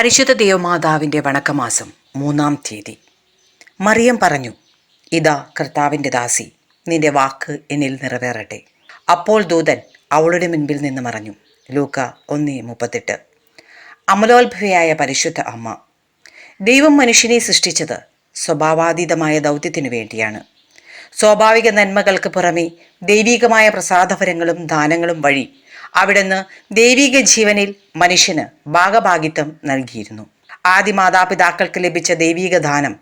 പരിശുദ്ധ ദേവമാതാവിന്റെ വണക്കമാസം മൂന്നാം തീയതി. മറിയം പറഞ്ഞു ഇതാ കർത്താവിന്റെ ദാസി നിന്റെ വാക്ക് എന്നിൽ നിറവേറട്ടെ. അപ്പോൾ ദൂതൻ അവളുടെ മുൻപിൽ നിന്ന് മറഞ്ഞു. ലൂക്ക ഒന്ന് മുപ്പത്തെട്ട്. അമലോത്ഭവയായ പരിശുദ്ധ അമ്മ ദൈവം മനുഷ്യനെ സൃഷ്ടിച്ചത് സ്വഭാവാതീതമായ ദൗത്യത്തിനു വേണ്ടിയാണ്. സ്വാഭാവിക നന്മകൾക്ക് പുറമെ ദൈവികമായ പ്രസാദഫലങ്ങളും ദാനങ്ങളും വഴി അവിടുന്ന് ദൈവിക ജീവനിൽ മനുഷ്യന് ഭാഗഭാഗിത്വം നൽകിയിരുന്നു. ആദ്യ മാതാപിതാക്കൾക്ക് ലഭിച്ച ദൈവിക ദാനം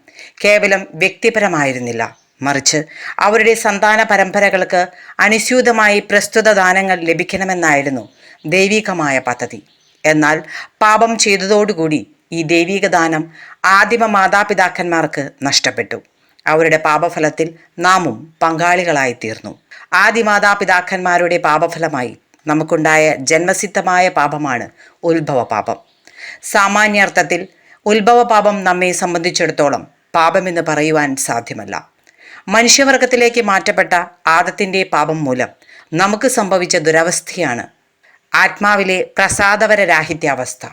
കേവലം വ്യക്തിപരമായിരുന്നില്ല. മറിച്ച് അവരുടെ സന്താന പരമ്പരകൾക്ക് അനുസ്യൂതമായി പ്രസ്തുത ദാനങ്ങൾ ലഭിക്കണമെന്നായിരുന്നു ദൈവികമായ പദ്ധതി. എന്നാൽ പാപം ചെയ്തതോടുകൂടി ഈ ദൈവിക ദാനം ആദിമ മാതാപിതാക്കന്മാർക്ക് നഷ്ടപ്പെട്ടു. അവരുടെ പാപഫലത്തിൽ നാമും പങ്കാളികളായി തീർന്നു ആദിമാതാപിതാക്കന്മാരുടെ പാപഫലമായി നമുക്കുണ്ടായ ജന്മസിദ്ധമായ പാപമാണ് ഉത്ഭവ പാപം സാമാന്യാർത്ഥത്തിൽ ഉത്ഭവ പാപം നമ്മെ സംബന്ധിച്ചിടത്തോളം പാപമെന്ന് പറയുവാൻ സാധ്യമല്ല. മനുഷ്യവർഗത്തിലേക്ക് മാറ്റപ്പെട്ട ആദത്തിന്റെ പാപം മൂലം നമുക്ക് സംഭവിച്ച ദുരവസ്ഥയാണ് ആത്മാവിലെ പ്രസാദവരരാഹിത്യാവസ്ഥ.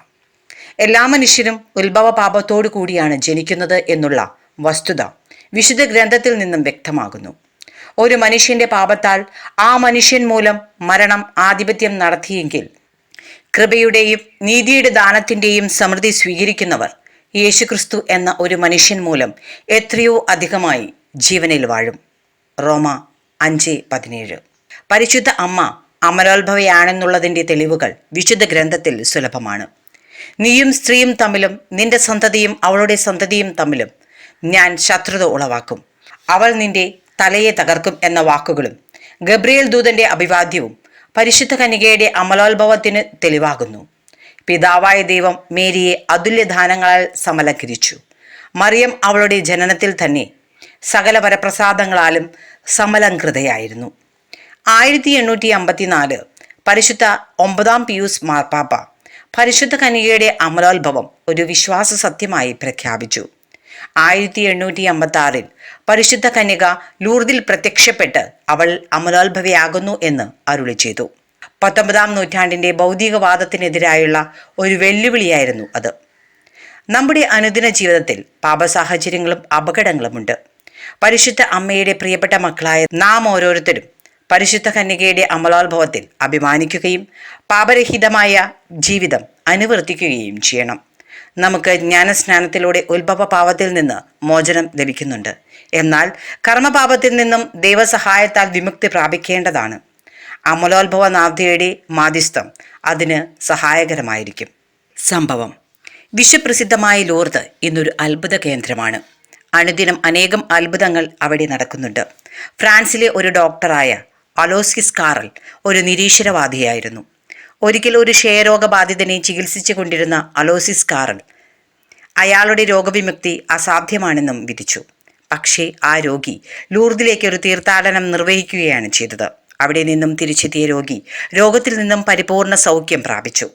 എല്ലാ മനുഷ്യരും ഉത്ഭവ പാപത്തോടു കൂടിയാണ് ജനിക്കുന്നത് എന്നുള്ള വസ്തുത വിശുദ്ധ ഗ്രന്ഥത്തിൽ നിന്നും വ്യക്തമാകുന്നു. ഒരു മനുഷ്യന്റെ പാപത്താൽ ആ മനുഷ്യൻ മൂലം മരണം ആധിപത്യം നടത്തിയെങ്കിൽ കൃപയുടെയും നീതിയുടെ ദാനത്തിന്റെയും സമൃദ്ധി സ്വീകരിക്കുന്നവർ യേശുക്രിസ്തു എന്ന ഒരു മനുഷ്യൻ മൂലം എത്രയോ അധികമായി ജീവനിൽ വാഴും. റോമ അഞ്ച് പതിനേഴ്. പരിശുദ്ധ അമ്മ അമരോത്ഭവയാണെന്നുള്ളതിന്റെ തെളിവുകൾ വിശുദ്ധ ഗ്രന്ഥത്തിൽ സുലഭമാണ്. നീയും സ്ത്രീയും തമ്മിലും നിന്റെ സന്തതിയും അവളുടെ സന്തതിയും തമ്മിലും ഞാൻ ശത്രുത ഉളവാക്കും. അവൾ നിന്റെ തലയെ തകർക്കും എന്ന വാക്കുകളും ഗബ്രിയേൽ ദൂതന്റെ അഭിവാദ്യവും പരിശുദ്ധ കനികയുടെ അമലോത്ഭവത്തിന് തെളിവാകുന്നു. പിതാവായ ദൈവം മേരിയെ അതുല്യദാനങ്ങളാൽ സമലങ്കരിച്ചു. മറിയം അവളുടെ ജനനത്തിൽ തന്നെ സകല വരപ്രസാദങ്ങളാലും സമലങ്കൃതയായിരുന്നു ആയിരത്തി എണ്ണൂറ്റി അമ്പത്തിനാല് പരിശുദ്ധ ഒമ്പതാം പിയൂസ് മാർപ്പാപ്പ പരിശുദ്ധ കനികയുടെ അമലോത്ഭവം ഒരു വിശ്വാസ സത്യമായി പ്രഖ്യാപിച്ചു. ആയിരത്തി എണ്ണൂറ്റി അമ്പത്തി ആറിൽ പരിശുദ്ധ കന്യക ലൂർദിൽ പ്രത്യക്ഷപ്പെട്ട് അവൾ അമലോത്ഭവയാകുന്നു എന്ന് അരുളി ചെയ്തു. പത്തൊമ്പതാം നൂറ്റാണ്ടിന്റെ ഭൗതികവാദത്തിനെതിരായുള്ള ഒരു വെല്ലുവിളിയായിരുന്നു അത്. നമ്മുടെ അനുദിന ജീവിതത്തിൽ പാപസാഹചര്യങ്ങളും അപകടങ്ങളുമുണ്ട്. പരിശുദ്ധ അമ്മയുടെ പ്രിയപ്പെട്ട മക്കളായ നാം ഓരോരുത്തരും പരിശുദ്ധ കന്യകയുടെ അമലോത്ഭവത്തിൽ അഭിമാനിക്കുകയും പാപരഹിതമായ ജീവിതം അനുവർത്തിക്കുകയും ചെയ്യണം. നമുക്ക് ജ്ഞാനസ്നാനത്തിലൂടെ ഉത്ഭവ പാപത്തിൽ നിന്ന് മോചനം ലഭിക്കുന്നുണ്ട്. എന്നാൽ കർമ്മപാപത്തിൽ നിന്നും ദൈവസഹായത്താൽ വിമുക്തി പ്രാപിക്കേണ്ടതാണ്. അമലോത്ഭവ നാവ്യയുടെ മാധ്യസ്ഥം അതിന് സഹായകരമായിരിക്കും. സംഭവം. വിശ്വപ്രസിദ്ധമായ ലൂർദ് ഇന്നൊരു അത്ഭുത കേന്ദ്രമാണ്. അനുദിനം അനേകം അത്ഭുതങ്ങൾ അവിടെ നടക്കുന്നുണ്ട്. ഫ്രാൻസിലെ ഒരു ഡോക്ടറായ അലോസിസ് കാറൽ ഒരു നിരീശ്വരവാദിയായിരുന്നു. ഒരിക്കൽ ഒരു ക്ഷയരോഗബാധിതനെ ചികിത്സിച്ചു കൊണ്ടിരുന്ന അലോസിസ് കാറൽ. അയാളുടെ രോഗവിമുക്തി അസാധ്യമാണെന്നും വിധിച്ചു. പക്ഷേ ആ രോഗി ലൂർദിലേക്ക് ഒരു തീർത്ഥാടനം നിർവഹിക്കുകയാണ് ചെയ്തത്. അവിടെ നിന്നും തിരിച്ചെത്തിയ രോഗി രോഗത്തിൽ നിന്നും പരിപൂർണ സൗഖ്യം പ്രാപിച്ചു.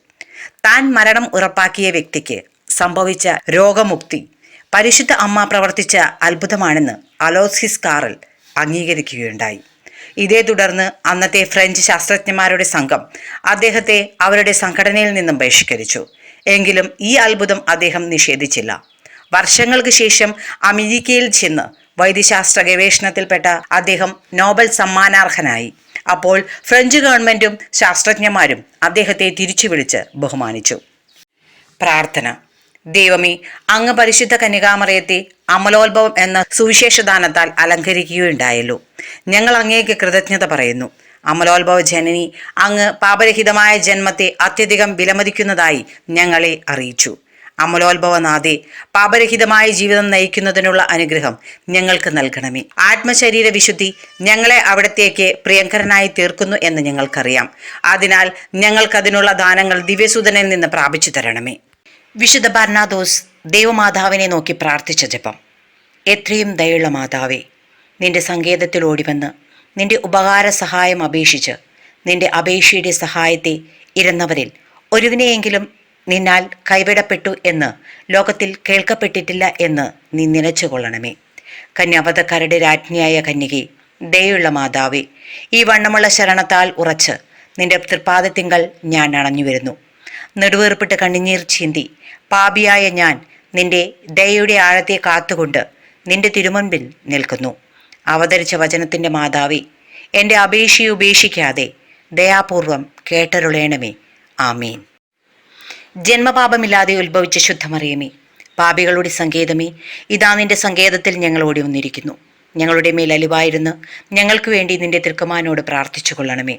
താൻ മരണം ഉറപ്പാക്കിയ വ്യക്തിക്ക് സംഭവിച്ച രോഗമുക്തി പരിശുദ്ധ അമ്മ പ്രവർത്തിച്ച അത്ഭുതമാണെന്ന് അലോസിസ് കാറൽ അംഗീകരിക്കുകയുണ്ടായി. ഇതേ തുടർന്ന് അന്നത്തെ ഫ്രഞ്ച് ശാസ്ത്രജ്ഞന്മാരുടെ സംഘം അദ്ദേഹത്തെ അവരുടെ സംഘടനയിൽ നിന്നും ബഹിഷ്കരിച്ചു. എങ്കിലും ഈ അത്ഭുതം അദ്ദേഹം നിഷേധിച്ചില്ല. വർഷങ്ങൾക്ക് ശേഷം അമേരിക്കയിൽ ചെന്ന് വൈദ്യശാസ്ത്ര ഗവേഷണത്തിൽപ്പെട്ട അദ്ദേഹം നോബൽ സമ്മാനാർഹനായി. അപ്പോൾ ഫ്രഞ്ച് ഗവൺമെന്റും ശാസ്ത്രജ്ഞന്മാരും അദ്ദേഹത്തെ തിരിച്ചു വിളിച്ച് ബഹുമാനിച്ചു. പ്രാർത്ഥന. ദൈവമേ അങ്ങ് പരിശുദ്ധ കന്യകാമറയത്തെ അമലോത്ഭവം എന്ന സുവിശേഷദാനത്താൽ അലങ്കരിക്കുകയുണ്ടായല്ലോ. ഞങ്ങൾ അങ്ങേക്ക് കൃതജ്ഞത പറയുന്നു. അമലോത്ഭവ ജനനി അങ്ങ് പാപരഹിതമായ ജന്മത്തെ അത്യധികം വിലമതിക്കുന്നതായി ഞങ്ങളെ അറിയിച്ചു. അമലോത്ഭവനാഥെ പാപരഹിതമായ ജീവിതം നയിക്കുന്നതിനുള്ള അനുഗ്രഹം ഞങ്ങൾക്ക് നൽകണമേ. ആത്മശരീര വിശുദ്ധി ഞങ്ങളെ അവിടത്തേക്ക് പ്രിയങ്കരനായി തീർക്കുന്നു എന്ന് ഞങ്ങൾക്കറിയാം. അതിനാൽ ഞങ്ങൾക്കതിനുള്ള ദാനങ്ങൾ ദിവ്യസൂതനിൽ നിന്ന് പ്രാപിച്ചു തരണമേ. വിശുദ്ധ ബർണാദോസ് ദേവമാതാവിനെ നോക്കി പ്രാർത്ഥിച്ച ജപം. എത്രയും ദയുള്ള മാതാവേ നിന്റെ സങ്കേതത്തിൽ ഓടിവന്ന് നിന്റെ ഉപകാര സഹായം അപേക്ഷിച്ച് നിന്റെ അപേക്ഷയുടെ സഹായത്തെ ഇരുന്നവരിൽ ഒരുവിനെയെങ്കിലും നിന്നാൽ കൈവിടപ്പെട്ടു എന്ന് ലോകത്തിൽ കേൾക്കപ്പെട്ടിട്ടില്ല എന്ന് നീ നിലച്ചുകൊള്ളണമേ. കന്യാവതക്കാരുടെ രാജ്ഞിയായ കന്യകെ ദയുള്ള മാതാവേ ഈ വണ്ണമുള്ള ശരണത്താൽ ഉറച്ച് നിന്റെ തൃപ്പാദത്തിങ്കൾ ഞാൻ അണഞ്ഞു വരുന്നു നെടുവേർപ്പിട്ട് കണ്ണിനീർ ചീന്തി പാപിയായ ഞാൻ നിന്റെ ദയയുടെ ആഴത്തെ കാത്തുകൊണ്ട് നിന്റെ തിരുമുൻപിൽ നിൽക്കുന്നു. അവതരിച്ച വചനത്തിന്റെ മാതാവേ എന്റെ അപേക്ഷയെ ഉപേക്ഷിക്കാതെ ദയാപൂർവം കേട്ടരുളേണമേ. ആമീൻ. ജന്മപാപമില്ലാതെ ഉത്ഭവിച്ച ശുദ്ധമറിയമേ പാപികളുടെ സങ്കേതമേ ഇതാ നിന്റെ സങ്കേതത്തിൽ ഞങ്ങൾ ഓടി വന്നിരിക്കുന്നു ഞങ്ങളുടെ മേൽ അലിവായിരുന്നു ഞങ്ങൾക്ക് വേണ്ടി നിന്റെ തിർക്കമാനോട് പ്രാർത്ഥിച്ചു കൊള്ളണമേ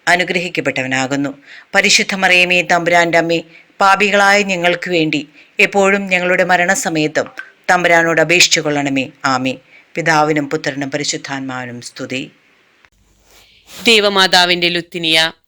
അനുഗ്രഹിക്കപ്പെട്ടവനാകുന്നു. പരിശുദ്ധ മറിയമേ തമ്പുരാന്റെ അമ്മേ പാപികളായ ഞങ്ങൾക്ക് വേണ്ടി എപ്പോഴും ഞങ്ങളുടെ മരണസമയത്തും തമ്പുരാനോട് അപേക്ഷിച്ചു കൊള്ളണമേ. ആമേ പിതാവിനും പുത്രനും പരിശുദ്ധാത്മാവിനും സ്തുതി. ദേവമാതാവിന്റെ ലുത്തിനിയ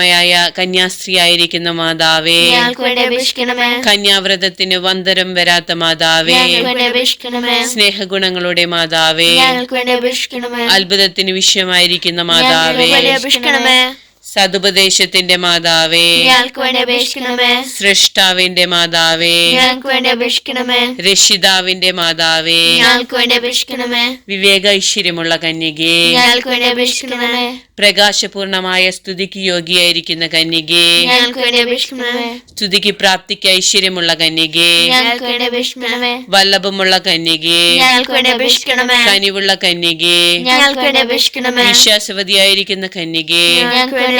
കളങ്കഹീനമായ കന്യാസ്ത്രീയായിരിക്കുന്ന മാതാവേ. കന്യാവ്രതത്തിന് വന്തരം വരാത്ത മാതാവേ. സ്നേഹഗുണങ്ങളുടെ മാതാവേ. അത്ഭുതത്തിന് വിഷയമായിരിക്കുന്ന മാതാവേ. സതുപദേശത്തിന്റെ മാതാവേ. ഞങ്ങൾക്ക് വേണ്ടി അപേക്ഷിക്കണമേ. സൃഷ്ടാവിന്റെ മാതാവേ. ഞങ്ങൾക്ക് വേണ്ടി അപേക്ഷിക്കണമേ. രക്ഷിതാവിന്റെ മാതാവേ. ഞങ്ങൾക്ക് വേണ്ടി അപേക്ഷിക്കണമേ. വിവേക ഐശ്വര്യമുള്ള കന്യകേ. ഞങ്ങൾക്ക് വേണ്ടി അപേക്ഷിക്കണമേ. പ്രകാശപൂർണമായ സ്തുതിക്ക് യോഗ്യയായിരിക്കുന്ന കന്യകേ. ഞങ്ങൾക്ക് വേണ്ടി അപേക്ഷിക്കണമേ. സ്തുതിക്ക് പ്രാപ്തിക്ക് ഐശ്വര്യമുള്ള കന്യകേ. ഞങ്ങൾക്ക് വേണ്ടി അപേക്ഷിക്കണമേ. വല്ലഭമുള്ള കന്യകേ. ഞങ്ങൾക്ക് വേണ്ടി അപേക്ഷിക്കണമേ. കനിവുള്ള കന്യകേ. ഞങ്ങൾക്ക് വേണ്ടി അപേക്ഷിക്കണമേ. വിശ്വാസവതിയായിരിക്കുന്ന കന്യകേ. ഞങ്ങൾക്ക് വേണ്ടി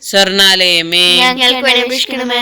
സ്വർണാലയമേ. ഞങ്ങൾക്ക് വേണ്ടി അപേക്ഷിക്കണമേ.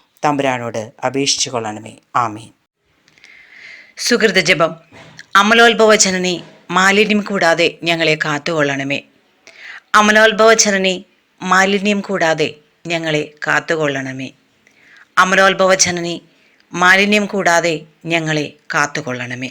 തമ്പുരാനോട് അപേക്ഷിച്ചു കൊള്ളണമേ. ആമീൻ. സുഹൃത ജപം. അമലോത്ഭവ ജനനി മാലിന്യം കൂടാതെ ഞങ്ങളെ കാത്തുകൊള്ളണമേ. അമലോത്ഭവ ജനനി മാലിന്യം കൂടാതെ ഞങ്ങളെ കാത്തുകൊള്ളണമേ. അമലോത്ഭവ ജനനി മാലിന്യം കൂടാതെ ഞങ്ങളെ കാത്തുകൊള്ളണമേ.